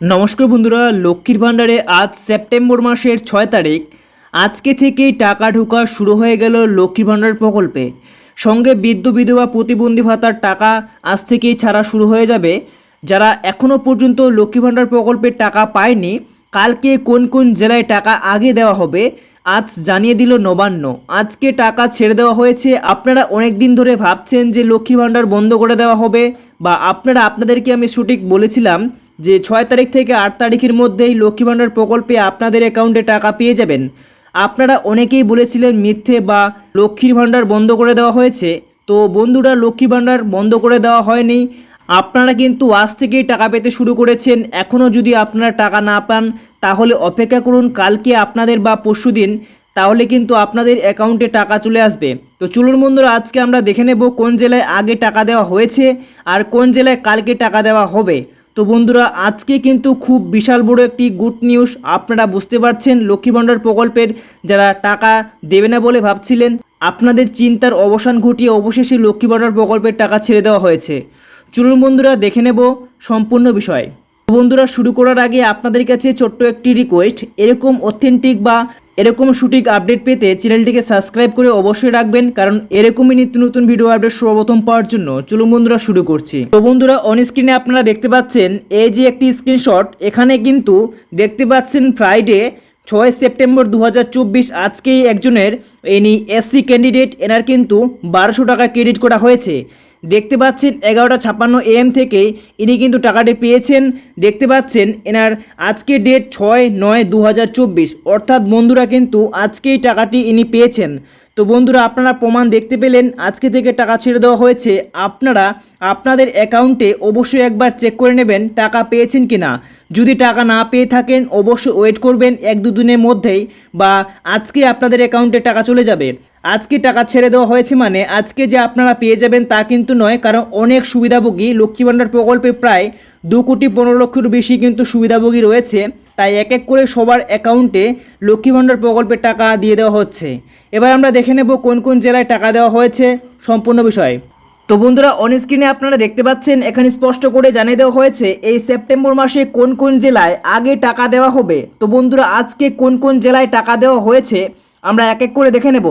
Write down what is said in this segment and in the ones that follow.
নমস্কার বন্ধুরা, লক্ষ্মীর ভাণ্ডারে আজ সেপ্টেম্বর মাসের ছয় তারিখ। আজকে থেকেই টাকা ঢোকা শুরু হয়ে গেল লক্ষ্মীর ভাণ্ডার প্রকল্পে। সঙ্গে বৃদ্ধ বিধবা প্রতিবন্ধী ভাতার টাকা আজ থেকেই ছাড়া শুরু হয়ে যাবে। যারা এখনও পর্যন্ত লক্ষ্মী ভাণ্ডার প্রকল্পের টাকা পায়নি, কালকে কোন কোন জেলায় টাকা আগে দেওয়া হবে, আজ জানিয়ে দিল নবান্ন। আজকে টাকা ছেড়ে দেওয়া হয়েছে। আপনারা অনেক দিন ধরে ভাবছেন যে লক্ষ্মী ভাণ্ডার বন্ধ করে দেওয়া হবে, বা আপনারা, আপনাদেরকে আমি সঠিক বলেছিলাম যে ছয় তারিখ থেকে আট তারিখের মধ্যেই লক্ষ্মী ভাণ্ডার প্রকল্পে আপনাদের অ্যাকাউন্টে টাকা পেয়ে যাবেন। আপনারা অনেকেই বলেছিলেন মিথ্যে বা লক্ষ্মীর ভাণ্ডার বন্ধ করে দেওয়া হয়েছে। তো বন্ধুরা লক্ষ্মী ভাণ্ডার বন্ধ করে দেওয়া হয়নি। আপনারা কিন্তু আজ থেকেই টাকা পেতে শুরু করেছেন। এখনও যদি আপনারা টাকা না পান, তাহলে অপেক্ষা করুন, কালকে আপনাদের বা পরশুদিন তাহলে কিন্তু আপনাদের অ্যাকাউন্টে টাকা চলে আসবে। তো চলুন বন্ধুরা, আজকে আমরা দেখে নেব কোন জেলায় আগে টাকা দেওয়া হয়েছে আর কোন জেলায় কালকে টাকা দেওয়া হবে। তো বন্ধুরা, আজকে কিন্তু খুব বিশাল বড় একটি গুড নিউজ আপনারা বুঝতে পারছেন লক্ষ্মী ভাণ্ডার প্রকল্পের যারা টাকা দেবে না বলে ভাবছিলেন, আপনাদের চিন্তার অবসান ঘটিয়ে অবশেষে লক্ষ্মী ভাণ্ডার প্রকল্পের টাকা ছেড়ে দেওয়া হয়েছে। চলুন বন্ধুরা, দেখে নেব সম্পূর্ণ বিষয়। বন্ধুরা, শুরু করার আগে আপনাদের কাছে ছোট্ট একটি রিকোয়েস্ট এরকম অথেন্টিক বা এরকম সঠিক আপডেট পেতে চ্যানেলটিকে সাবস্ক্রাইব করে অবশ্যই রাখবেন, কারণ এরকমই নিত্য নতুন ভিডিও আপডেট সর্বপ্রথম পাওয়ার জন্য চলুন বন্ধুরা শুরু করছি। তো বন্ধুরা অন স্ক্রিনে আপনারা দেখতে পাচ্ছেন, এই যে একটি স্ক্রিনশট এখানে কিন্তু দেখতে পাচ্ছেন ফ্রাইডে ছয় সেপ্টেম্বর দু হাজার চব্বিশ, আজকেই একজনের, ইনি এসসি ক্যান্ডিডেট এনার কিন্তু বারোশো টাকা ক্রেডিট করা হয়েছে। দেখতে পাচ্ছেন এগারোটা ছাপ্পান্ন এম থেকে ইনি কিন্তু টাকাটি পেয়েছেন। দেখতে পাচ্ছেন এনার আজকে ডেট ছয় নয় দু অর্থাৎ বন্ধুরা কিন্তু আজকেই টাকাটি ইনি পেয়েছেন। তো বন্ধুরা, আপনারা প্রমাণ দেখতে পেলেন, আজকে থেকে টাকা ছেড়ে দেওয়া হয়েছে। আপনারা আপনাদের অ্যাকাউন্টে অবশ্যই একবার চেক করে নেবেন টাকা পেয়েছেন কি না যদি টাকা না পেয়ে থাকেন, অবশ্যই ওয়েট করবেন এক দুদিনের মধ্যেই বা আজকে আপনাদের অ্যাকাউন্টে টাকা চলে যাবে। আজকে টাকা ছেড়ে দেওয়া হয়েছে মানে আজকে যে আপনারা পেয়ে যাবেন তা কিন্তু নয়, কারণ অনেক সুবিধাভোগী লক্ষ্মী ভাণ্ডার প্রকল্পে প্রায় দু কোটি পনেরো লক্ষের বেশি কিন্তু সুবিধাভোগী রয়েছে। তাই এক এক করে সবার অ্যাকাউন্টে লক্ষ্মী ভাণ্ডার প্রকল্পের টাকা দিয়ে দেওয়া হচ্ছে। এবার আমরা দেখে নেব কোন কোন জেলায় টাকা দেওয়া হয়েছে সম্পূর্ণ বিষয়। তো বন্ধুরা অন স্ক্রিনে আপনারা দেখতে পাচ্ছেন, এখানে স্পষ্ট করে জানিয়ে দেওয়া হয়েছে, এই সেপ্টেম্বর মাসে কোন কোন জেলায় আগে টাকা দেওয়া হবে। তো বন্ধুরা, আজকে কোন কোন জেলায় টাকা দেওয়া হয়েছে, আমরা এক এক করে দেখে নেব।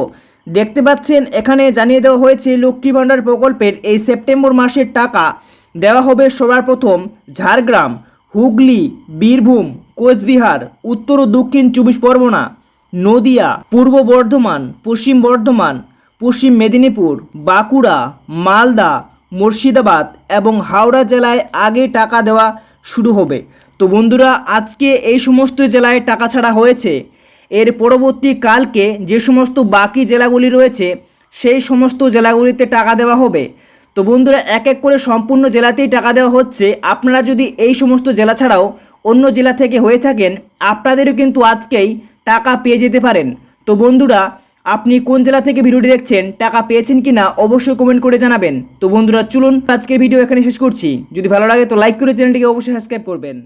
দেখতে পাচ্ছেন, এখানে জানিয়ে দেওয়া হয়েছে লক্ষ্মী ভাণ্ডার প্রকল্পের এই সেপ্টেম্বর মাসের টাকা দেওয়া হবে সবার প্রথম ঝাড়গ্রাম, হুগলি, বীরভূম, কোচবিহার, উত্তর ও দক্ষিণ চব্বিশ পরগনা, নদিয়া, পূর্ব বর্ধমান, পশ্চিম বর্ধমান, পশ্চিম মেদিনীপুর, বাঁকুড়া, মালদা, মুর্শিদাবাদ এবং হাওড়া জেলায় আগে টাকা দেওয়া শুরু হবে। তো বন্ধুরা, আজকে এই সমস্ত জেলায় টাকা ছাড়া হয়েছে। এর পরবর্তী কালকে যে সমস্ত বাকি জেলাগুলি রয়েছে, সেই সমস্ত জেলাগুলিতে টাকা দেওয়া হবে। তো বন্ধুরা এক এক করে সম্পূর্ণ জেলাতেই টাকা দেওয়া হচ্ছে। আপনারা যদি এই সমস্ত জেলা ছাড়াও অন্য জেলা থেকে হয়ে থাকেন, আপনাদেরও কিন্তু আজকেই টাকা পেয়ে যেতে পারেন। তো বন্ধুরা, আপনি কোন জেলা থেকে ভিডিওটি দেখছেন, টাকা পেয়েছেন কি না অবশ্যই কমেন্ট করে জানাবেন। তো বন্ধুরা, চলুন আজকের ভিডিও এখানে শেষ করছি। যদি ভালো লাগে তো লাইক করে চ্যানেলটিকে অবশ্যই সাবস্ক্রাইব করবেন।